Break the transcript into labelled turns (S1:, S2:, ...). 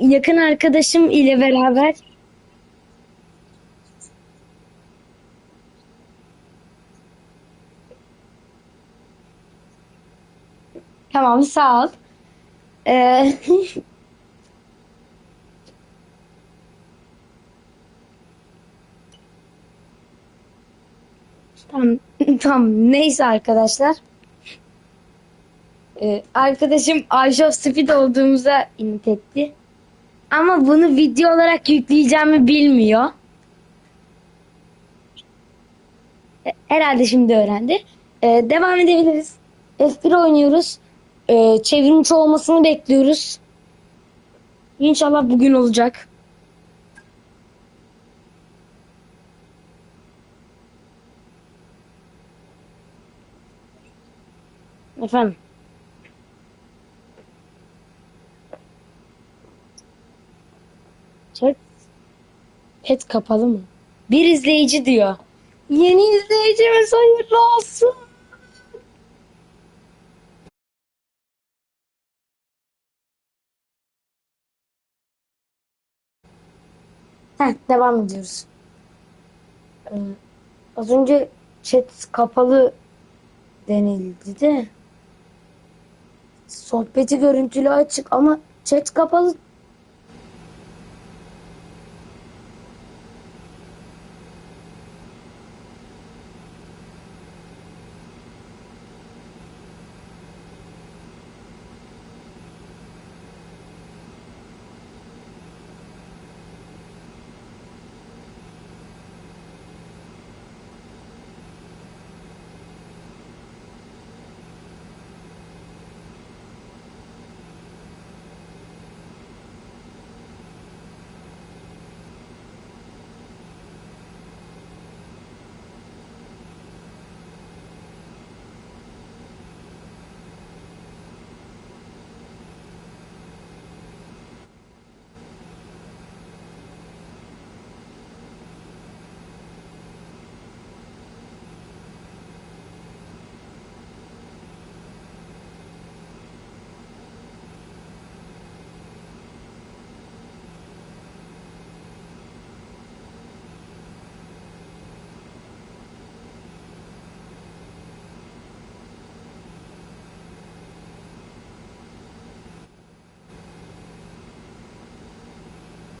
S1: yakın arkadaşım ile beraber Tamam sağ ol. Ee, Tamam, tamam. Neyse arkadaşlar. Ee, arkadaşım Ayşe Speed olduğumuza inat etti. Ama bunu video olarak yükleyeceğimi bilmiyor. E, Herhalde şimdi öğrendi. Ee, devam edebiliriz. F1 oynuyoruz. Ee, çevrimiçi olmasını bekliyoruz. İnşallah bugün olacak. Efendim. Chat, chat kapalı mı? Bir izleyici diyor. Yeni izleyicimiz hayırlı olsun. Heh, devam ediyoruz. Ee, az önce chat kapalı denildi de sohbeti görüntülü açık ama chat kapalı